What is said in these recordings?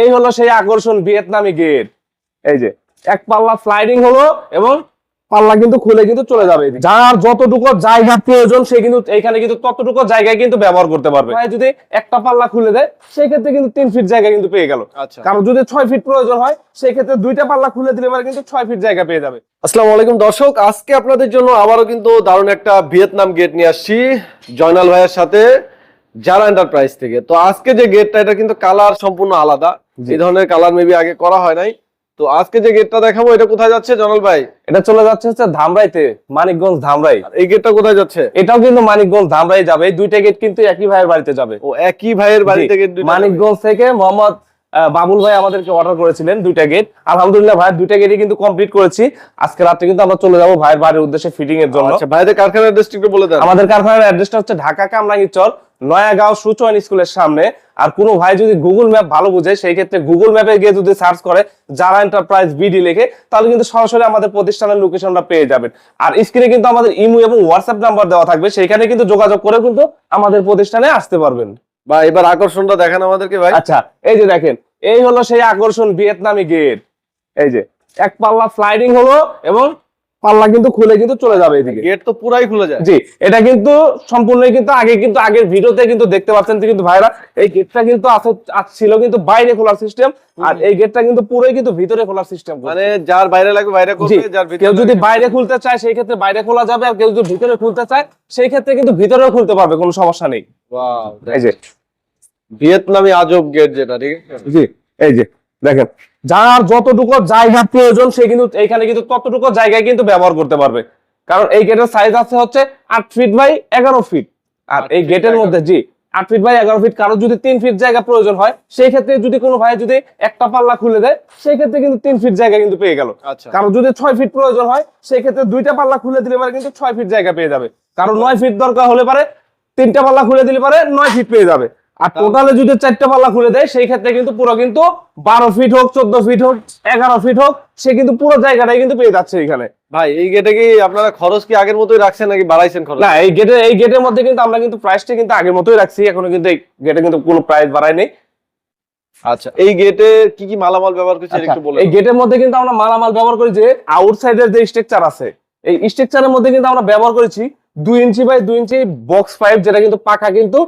এই হলো সেই আকর্ষণ ভিয়েতনামি গেট। এই যে এক পাল্লা স্লাইডিং হলো এবং পাল্লা কিন্তু খুলে কিন্তু চলে যাবে যার যতটুকু জায়গা প্রয়োজন সে কিন্তু এখানে কিন্তু ততটুকু জায়গায় কিন্তু ব্যবহার করতে পারবে। যদি একটা পাল্লা খুলে দেয় সেই ক্ষেত্রে কিন্তু তিন ফিট জায়গা কিন্তু পেয়ে গেল। আচ্ছা। কারণ যদি ছয় ফিট প্রয়োজন হয় সেই ক্ষেত্রে দুইটা পাল্লা খুলে দিলে পরে কিন্তু ছয় ফিট জায়গা পেয়ে যাবে। আসসালামু আলাইকুম দর্শক আজকে আপনাদের জন্য আবারও কিন্তু দারুণ একটা ভিয়েতনাম গেট নিয়ে আসছি। জয়নাল ভাইয়ের সাথে যারা এন্টারপ্রাইজ থেকে। তো আজকে যে গেটটা এটা কিন্তু কালার সম্পূর্ণ আলাদা। এই ধরনের কালার মেবি আগে করা হয় নাই। তো আজকে যে গেটটা দেখাবো এটা কোথায় যাচ্ছে জনাল ভাই? এটা চলে যাচ্ছে হচ্ছে ধামরাইতে মানিকগঞ্জ ধামরাই। এই গেটটা কোথায় যাচ্ছে? এটাও কিন্তু মানিকগঞ্জ ধামরাই যাবে। এই দুইটা গেট কিন্তু একই ভাইয়ের বাড়িতে যাবে। ও একই ভাইয়ের বাড়িতে মানিকগঞ্জ থেকে মোহাম্মদ বাবুল ভাই আমাদেরকে অর্ডার করেছিলেন দুইটা গেট আলহামদুলিল্লাহ ভাই দুইটা গেটই কিন্তু কমপ্লিট করেছি। আজকে রাত্রে কিন্তু আমরা চলে যাব ভাইয়ের বাড়ির উদ্দেশ্যে ফিটিং এর জন্য। আচ্ছা ভাইদের কারখানার ডিস্ট্রিক্ট বলে দেন। আমাদের কারখানার অ্যাড্রেসটা হচ্ছে ঢাকা কামরাঙ্গি চর নয়াগাঁও সুচয়ন স্কুলের সামনে। আর কোনো ভাই যদি গুগল ম্যাপ ভালো বুঝে সেই ক্ষেত্রে গুগল ম্যাপে গিয়ে যদি সার্চ করে যারা এন্টারপ্রাইজ বিডি লেখে তাহলে কিন্তু সরাসরি আমাদের প্রতিষ্ঠানের লোকেশনটা পেয়ে যাবেন। আর স্ক্রিনে কিন্তু আমাদের ইমো এবং হোয়াটসঅ্যাপ নাম্বার দেওয়া থাকবে সেখানে কিন্তু যোগাযোগ করে কিন্তু আমাদের প্রতিষ্ঠানে আসতে পারবেন। বা এবার আকর্ষণটা দেখান আমাদেরকে ভাই। আচ্ছা এই যে দেখেন এই হলো সেই আকর্ষণ ভিয়েতনামি গেট। এই যে এক পাল্লা স্লাইডিং হলো এবং পাল্লা কিন্তু খুলে কিন্তু চলে যাবে এদিকে। গেট তো পুরাই খুলে যায়। জি এটা কিন্তু সম্পূর্ণই কিন্তু আগে কিন্তু আগের ভিডিওতে কিন্তু দেখতে পাচ্ছেন কিন্তু ভাইরা এই গেটটা কিন্তু ছিল কিন্তু বাইরে খোলার সিস্টেম আর এই গেটটা কিন্তু পুরোই কিন্তু ভিতরে খোলার সিস্টেম মানে যার বাইরে লাগবে বাইরে করবে যার ভিতরে কেউ যদি বাইরে খুলতে চায় সেই ক্ষেত্রে বাইরে খোলা যাবে আর কেউ যদি ভিতরে খুলতে চায় সেই ক্ষেত্রে কিন্তু ভিতরেও খুলতে পারবে কোনো সমস্যা নেই। Wow, এই যে ভিয়েতনামি আজব গেট যেটা ঠিক আছে? জি এই যে দেখেন। যার যতটুকু জায়গা প্রয়োজন সে কিন্তু এখানে কিন্তু ততটুকু জায়গায় কিন্তু ব্যবহার করতে পারবে। কারণ এই গেটের সাইজ আছে হচ্ছে আট ফিট বাই এগারো ফিট আর এই গেটের মধ্যে জি আট ফিট বাই এগারো ফিট কারও যদি তিন ফিট জায়গা প্রয়োজন হয় সেই ক্ষেত্রে যদি কোনো ভাই যদি একটা পাল্লা খুলে দেয় সেই ক্ষেত্রে কিন্তু তিন ফিট জায়গা কিন্তু পেয়ে গেল। আচ্ছা। কারও যদি ছয় ফিট প্রয়োজন হয় সেই ক্ষেত্রে দুইটা পাল্লা খুলে দিলে পারে কিন্তু ছয় ফিট জায়গা পেয়ে যাবে। কারও নয় ফিট দরকার হলে পারে তিনটা পাল্লা খুলে দিলে পারে নয় ফিট পেয়ে যাবে। আর টোটালে যদি চারটা পাল্লা খুলে দেয় সেই ক্ষেত্রে কিন্তু পুরো কিন্তু বারো ফিট হোক চোদ্দ ফিট হোক এগারো ফিট হোক সে কিন্তু পুরো জায়গাটাই কিন্তু পেয়ে যাচ্ছে এখানে। ভাই এই গেটে কি আপনারা খরচ কি আগের মতোই রাখছেন নাকি বাড়াইছেন খরচ? না এই গেটের এই গেটের মধ্যে কিন্তু আমরা কিন্তু প্রাইসটা কিন্তু আগের মতোই রাখছি এখনও কিন্তু এই গেটে কিন্তু কোনো প্রাইস বাড়ায় নেই। আচ্ছা এই গেটে কি কি মালামাল ব্যবহার করছেন আচ্ছা, একটু বলে এই গেটের মধ্যে কিন্তু আমরা মালামাল ব্যবহার করি যে আউটসাইডের যে স্ট্রাকচার আছে এই স্ট্রাকচারের মধ্যে কিন্তু আমরা ব্যবহার করেছি দুই ইঞ্চি বাই দুই ইঞ্চি বক্স পাইপ যেটা কিন্তু পাকা কিন্তু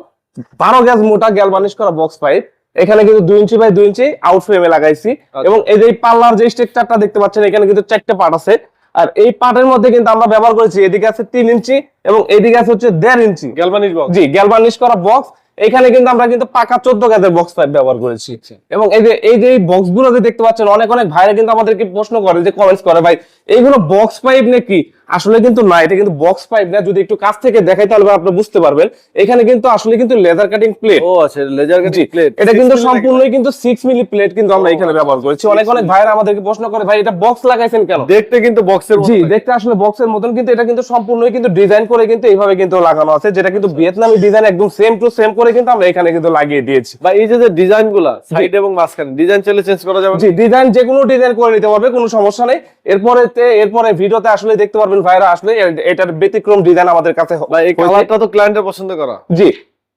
বারো গ্যাস মোটা গ্যালভানিশ করা বক্স পাইপ এখানে কিন্তু দুই ইঞ্চি বাই দুই ইঞ্চি আউট ফ্রেমে লাগাইছি। আচ্ছা। এবং এই যে পাল্লার যে স্ট্রাকচারটা দেখতে পাচ্ছেন এখানে কিন্তু চারটে পার্ট আছে। আর এই পার্টের মধ্যে কিন্তু আমরা ব্যবহার করেছি এদিকে আছে তিন ইঞ্চি এবং এদিকে আছে হচ্ছে দেড় ইঞ্চি। গ্যালভানিশ বক্স জি গ্যালভানিশ করা বক্স এখানে কিন্তু আমরা কিন্তু পাকা চোদ্দ গ্যাসের বক্স পাইপ ব্যবহার করেছি। এবং এই যে এই যে বক্সগুলো যে দেখতে পাচ্ছেন অনেক অনেক ভাইরা কিন্তু আমাদেরকে প্রশ্ন করে যে কমেন্টস করে ভাই এইগুলো বক্স পাইপ নাকি? আসলে কিন্তু না এটা কিন্তু বক্স পাইপ না। যদি একটু কাছ থেকে দেখাই তাহলে আপনি বুঝতে পারবেন। এখানে কিন্তু আসলে কিন্তু লেজার কাটিং প্লেট ও আচ্ছা লেজার কাটিং প্লেট এটা কিন্তু সম্পূর্ণই কিন্তু সিক্স মিলি প্লেট কিন্তু আমরা এখানে ব্যবহার করেছি। অনেক অনেক ভাইরা আমাদেরকে প্রশ্ন করে ভাই এটা বক্স লাগাইছেন কেন? দেখতে কিন্তু বক্সের মতো জি দেখতে আসলে বক্সের মতন কিন্তু এটা কিন্তু সম্পূর্ণই কিন্তু ডিজাইন করে কিন্তু এইভাবে কিন্তু লাগানো আছে যেটা কিন্তু ভিয়েতনামি ডিজাইন একদম সেম টু সেম করে কিন্তু আমরা এখানে কিন্তু লাগিয়ে দিয়েছি। বা এই যে যে ডিজাইনগুলা সাইড এবং মাঝখানে ডিজাইন চাইলে চেঞ্জ করা যাবে জি ডিজাইন যে কোনো ডিজাইন করে নিতে পারবে কোনো সমস্যা নেই। এরপরে এরপরে ভিডিওতে আসলে দেখতে পারবেন ভাইরা আসলে এটার ব্যতিক্রম ডিজাইন আমাদের কাছে এই কালারটা তো ক্লায়েন্টের পছন্দ করা। জি।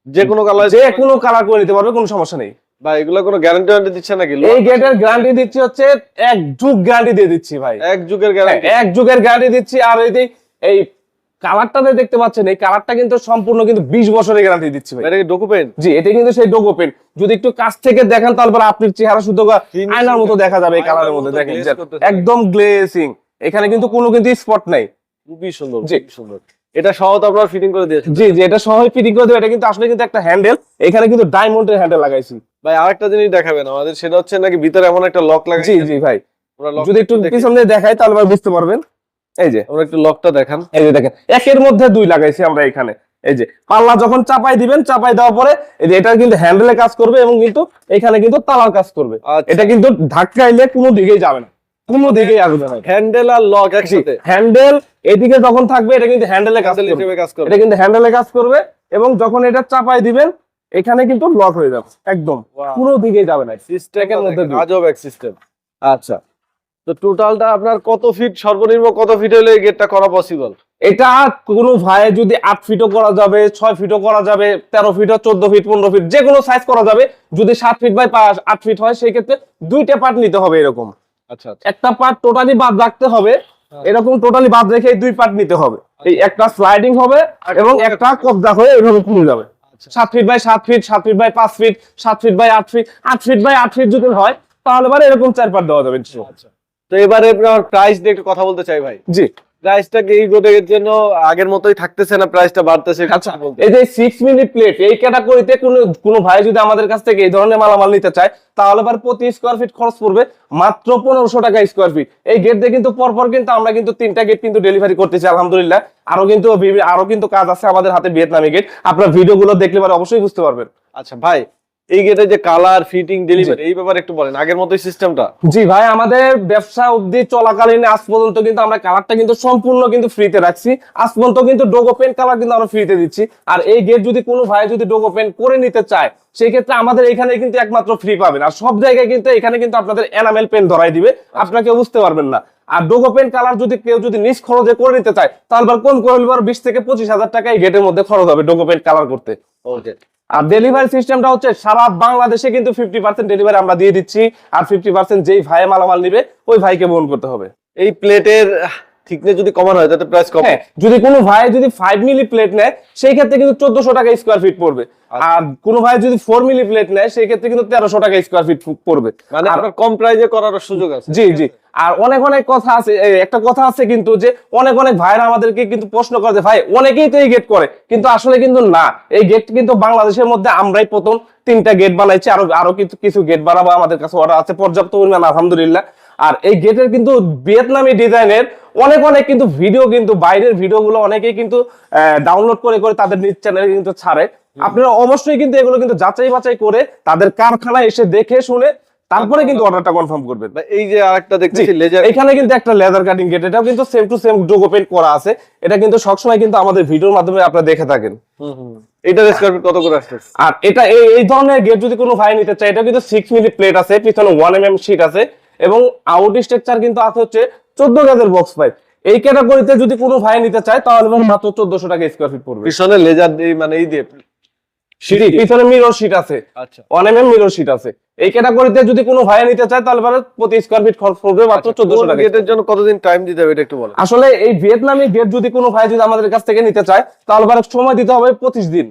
যে কোনো কালার যে কোনো কালার করে নিতে পারবে কোনো সমস্যা নেই। এগুলো কোনো গ্যারান্টি ওয়ারেন্টি দিচ্ছে নাকি? এই গেটের গ্যারান্টি দিচ্ছি হচ্ছে এক যুগ গ্যারান্টি দিয়ে দিচ্ছি ভাই। এক যুগের হ্যাঁ, গ্যারান্টি এক যুগের গ্যারান্টি দিচ্ছি আর এই কালারটা দেখতে পাচ্ছেন এই কালারটা কিন্তু সম্পূর্ণ কিন্তু বিশ বছরের গ্যারান্টি দিচ্ছি ভাই। ডকুমেন্ট জি এটা কিন্তু সেই যদি একটু কাছ থেকে দেখেন আপনার চেহারা আয়নার মতো দেখা যাবে এই কালারের মধ্যে দেখেন। একদম গ্লেসিং এখানে কিন্তু কোনো কিন্তু স্পট নাই। খুবই সুন্দর জি। সুন্দর। এটা সহ তো আপনারা ফিটিং করে দিয়েছেন। জি জি এটা সহজ ফিটিং করে দেবে। এটা কিন্তু আসলে কিন্তু একটা হ্যান্ডেল এখানে কিন্তু ডায়মন্ডের হ্যান্ডেল লাগাইছি। ভাই আরেকটা জিনিস দেখাবেন আমাদের সেটা হচ্ছে নাকি ভিতরে এমন একটা লক জি জি ভাই। যদি একটু। পিছন দেখাই তাহলে বুঝতে পারবেন। এই যে আমরা একটু লকটা দেখান। এই যে দেখেন একের মধ্যে দুই লাগাইছি আমরা এখানে। এই যে পাল্লা যখন চাপাই দিবেন চাপাই দেওয়ার পরে এই যে এটা কিন্তু হ্যান্ডেলে কাজ করবে এবং কিন্তু এখানে কিন্তু তালার কাজ করবে। আচ্ছা। এটা কিন্তু ধাক্কাইলে কোনো দিকেই যাবে না। কোনো দিকেই আসবে না। হ্যান্ডেল আর লক একসাথে? হ্যান্ডেল এদিকে যখন থাকবে এটা কিন্তু হ্যান্ডেলে কাজ করবে। এটা কিন্তু হ্যান্ডেলে কাজ করবে এবং যখন এটা চাপাই দিবেন এখানে কিন্তু লক হয়ে যাবে একদম. কোনো দিকেই যাবে না। সিস্টেমের মধ্যে আজব এক সিস্টেম আচ্ছা। তো টোটালটা আপনার কত ফিট সর্বনিম্ন কত ফিট হলে এই গেটটা করা পসিবল এটা কোনো ভাই যদি আট ফিটও করা যাবে ছয় ফিটও করা যাবে তেরো ফিট চোদ্দ ফিট পনেরো ফিট যে কোনো সাইজ করা যাবে। যদি সাত ফিট বাই পাঁচ আট ফিট হয় সেই ক্ষেত্রে দুইটা পার্ট নিতে হবে এরকম। আচ্ছা আচ্ছা। একটা পার্ট টোটালি বাদ রাখতে হবে এরকম টোটালি বাদ রেখে দুই পার্ট নিতে হবে। এই একটা স্লাইডিং হবে এবং একটা কবজা হয়ে এইভাবে খুলে যাবে। আচ্ছা। সাত ফিট বাই সাত ফিট সাত ফিট বাই পাঁচ ফিট সাত ফিট বাই আট ফিট আট ফিট বাই আট ফিট যদি হয় তাহলে এরকম চার পার্ট দেওয়া যাবে। আচ্ছা। তো এবারে আপনার প্রাইস নিয়ে একটু কথা বলতে চাই ভাই। জি। প্রাইসটা কি এই গোটের জন্য আগের মতোই থাকতেছে না প্রাইসটা বাড়তেছে আচ্ছা এই যে সিক্স মিলি প্লেট এই ক্যাটাগরিতে কোনো কোনো ভাই যদি আমাদের কাছ থেকে এই ধরনের মালামাল নিতে চায় তাহলে প্রতি স্কোয়ার ফিট খরচ পড়বে মাত্র পনেরোশো টাকা স্কোয়ার ফিট এই গেট দিয়ে কিন্তু পরপর কিন্তু আমরা কিন্তু তিনটা গেট কিন্তু ডেলিভারি করতেছি আলহামদুলিল্লাহ। আরও কিন্তু আরও কিন্তু কাজ আছে আমাদের হাতে ভিয়েতনামি গেট আপনার ভিডিওগুলো দেখলে পরে অবশ্যই বুঝতে পারবেন। আচ্ছা ভাই এই গেটে যে কালার ফিটিং ডেলিভারি এই ব্যাপারে একটু বলেন আগের মতোই সিস্টেমটা জি ভাই আমাদের ব্যবসা অবধি চলাকালীন আজ পর্যন্ত কিন্তু আমরা কালারটা কিন্তু সম্পূর্ণ কিন্তু ফ্রিতে রাখছি। আজ পর্যন্ত কিন্তু ডোগো পেন কালার কিন্তু আমরা ফ্রিতে দিচ্ছি। আর এই গেট যদি কোনো ভাই যদি ডোগো পেন করে নিতে চায় সেই ক্ষেত্রে আমাদের এখানে কিন্তু একমাত্র ফ্রি পাবেন। আর সব জায়গায় কিন্তু এখানে কিন্তু আপনাদের এনামেল পেন ধরাই দিবে। আপনাকে বুঝতে পারবেন না। আর ডোগো পেন কালার যদি কেউ যদি নিজ খরচে করে নিতে চায় তাহলে কোন করে বিশ থেকে পঁচিশ হাজার টাকা এই গেটের মধ্যে খরচ হবে ডোগো পেন কালার করতে। ওকে আর ডেলিভারি সিস্টেমটা হচ্ছে সারা বাংলাদেশে কিন্তু ফিফটি পার্সেন্ট ডেলিভারি আমরা দিয়ে দিচ্ছি। আর ফিফটি পার্সেন্ট যেই ভাই মালামাল নিবে, ওই ভাইকে বহন করতে হবে। এই প্লেটের থিকনেস যদি কমানো হয় তাতে প্রাইস কম। যদি কোনো ভাই যদি ফাইভ মিলি প্লেট নেয় সেই ক্ষেত্রে কিন্তু চোদ্দশো টাকা স্কোয়ার ফিট পড়বে। আর কোনো ভাই যদি ফোর মিলি প্লেট নেয় সেই ক্ষেত্রে কিন্তু তেরোশো টাকা স্কোয়ার ফিট পড়বে। মানে আপনার কম প্রাইজে করার সুযোগ আছে। জি জি। আর অনেক অনেক কথা আছে একটা কথা আছে কিন্তু যে অনেক অনেক ভাইরা আমাদেরকে কিন্তু প্রশ্ন করে যে, ভাই অনেকেই তো এই গেট করে কিন্তু আসলে কিন্তু না। এই গেট কিন্তু বাংলাদেশের মধ্যে আমরাই প্রথম তিনটা গেট বানাইছি আরও আরও কিছু কিছু গেট বানাবো আমাদের কাছে অর্ডার আছে পর্যাপ্ত পরিমাণ আলহামদুলিল্লাহ। আর এই গেটের কিন্তু ভিয়েতনামি ডিজাইনের অনেক অনেক কিন্তু ভিডিও কিন্তু বাইরের ভিডিও গুলো অনেকেই কিন্তু ডাউনলোড করে করে তাদের নিজ চ্যানেলে কিন্তু ছাড়ে। আপনারা অবশ্যই কিন্তু এগুলো কিন্তু যাচাই বাছাই করে তাদের কারখানায় এসে দেখে শুনে তারপরে কিন্তু অর্ডারটা কনফার্ম করবেন। এই যে আরেকটা দেখতেছি লেজার এখানে কিন্তু একটা লেদার কাটিং গেট এটাও কিন্তু সেম টু সেম ডোগো পেন্ট করা আছে। এটা কিন্তু সবসময় কিন্তু আমাদের ভিডিওর মাধ্যমে আপনারা দেখে থাকেন। স্কোয়ার ফিট কত করে আসতেছে আর এটা এই ধরনের গেট যদি কোনো ভাই নিতে চায় এটা কিন্তু সিক্স মিলি প্লেট আছে পিছনে ওয়ান এম এম শিট আছে। এবং আউট স্ট্রাকচার কিন্তু আছে হচ্ছে চোদ্দ গাজের বক্স পাইপ এই ক্যাটাগরিতে যদি কোনো ভাই নিতে চায় তাহলে মাত্র চোদ্দশো টাকা স্কোয়ার ফিট পড়বে। পিছনে লেজার দিয়ে মানে এই দিয়ে সিঁড়ি পিছনে মিরর শিট আছে। আচ্ছা। ওয়ান এম মিরর শিট আছে। এই ক্যাটাগরিতে যদি কোনো ভাই নিতে চায় তাহলে পরে প্রতি স্কোয়ার ফিট খরচ পড়বে মাত্র চোদ্দশো টাকা গেটের জন্য কতদিন টাইম দিতে হবে এটা একটু বলেন। আসলে এই ভিয়েতনামি গেট যদি কোনো ভাই যদি আমাদের কাছ থেকে নিতে চায় তাহলে সময় দিতে হবে পঁচিশ দিন পঁচিশ দিন।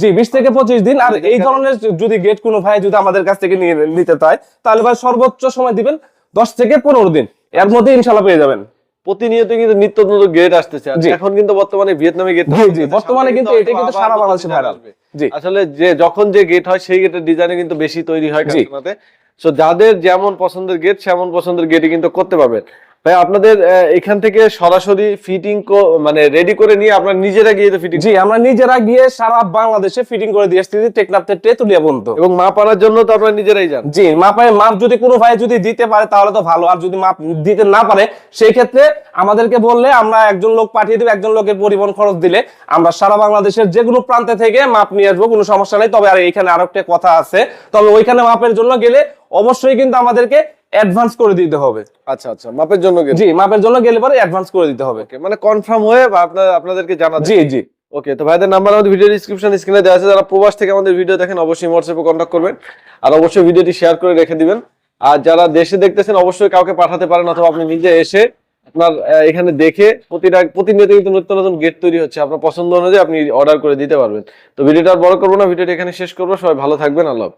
জি বিশ থেকে পঁচিশ দিন। আর এই ধরনের যদি গেট কোনো ভাই যদি আমাদের কাছ থেকে নিয়ে নিতে চায় তাহলে ভাই সর্বোচ্চ সময় দিবেন দশ থেকে পনেরো দিন। এর মধ্যে ইনশাল্লাহ পেয়ে যাবেন। প্রতিনিয়ত কিন্তু নিত্য নতুন গেট আসতেছে। এখন কিন্তু বর্তমানে ভিয়েতনামি গেট বর্তমানে কিন্তু এটা কিন্তু সারা বাংলাদেশে viral। জি। আসলে যে যখন যে গেট হয় সেই গেটের ডিজাইনে কিন্তু বেশি তৈরি হয় জি। কারখানাতে সো যাদের যেমন পছন্দের গেট সেমন পছন্দের গেটই কিন্তু করতে পারবেন। ভাই আপনাদের এখান থেকে সরাসরি ফিটিং মানে রেডি করে নিয়ে আপনারা নিজেরা গিয়ে ফিটিং জি আমরা নিজেরা গিয়ে সারা বাংলাদেশে ফিটিং করে দিয়ে আসতেছি টেকনাফতে তেতুলিয়া পর্যন্ত। এবং মাপ আনার জন্য তো আপনারা নিজেরাই যান। জি মাপে মাপ যদি কোনো ভাই যদি দিতে পারে তাহলে তো ভালো। আর যদি মাপ দিতে না পারে সেই ক্ষেত্রে আমাদেরকে বললে আমরা একজন লোক পাঠিয়ে দেবো একজন লোকের পরিবহন খরচ দিলে আমরা সারা বাংলাদেশের যে কোনো প্রান্তে থেকে মাপ নিয়ে আসব কোনো সমস্যা নেই। তবে আর এখানে আরও একটা কথা আছে তবে ওইখানে মাপের জন্য গেলে অবশ্যই কিন্তু আমাদেরকে অ্যাডভান্স করে দিতে হবে। আচ্ছা আচ্ছা মাপের জন্য গেট জি মাপের জন্য গেলে পরে অ্যাডভান্স করে দিতে হবে। মানে কনফার্ম হয়ে আপনার আপনাদেরকে জানা জি জি। ওকে তো ভাইদের নাম্বার আমাদের ভিডিও ডিসক্রিপশন স্ক্রিনে দেওয়া আছে। যারা প্রবাস থেকে আমাদের ভিডিও দেখেন অবশ্যই হোয়াটসঅ্যাপে কন্ট্যাক্ট করবেন। আর অবশ্যই ভিডিওটি শেয়ার করে রেখে দিবেন। আর যারা দেশে দেখতেছেন অবশ্যই কাউকে পাঠাতে পারেন অথবা আপনি নিজে এসে আপনার এখানে দেখে প্রতিটা প্রতিনিয়ত কিন্তু নতুন নতুন গেট তৈরি হচ্ছে। আপনার পছন্দ অনুযায়ী আপনি অর্ডার করে দিতে পারবেন। তো ভিডিওটা আর বড় করব না ভিডিওটা এখানে শেষ করব। সবাই ভালো থাকবেন আল্লাহ।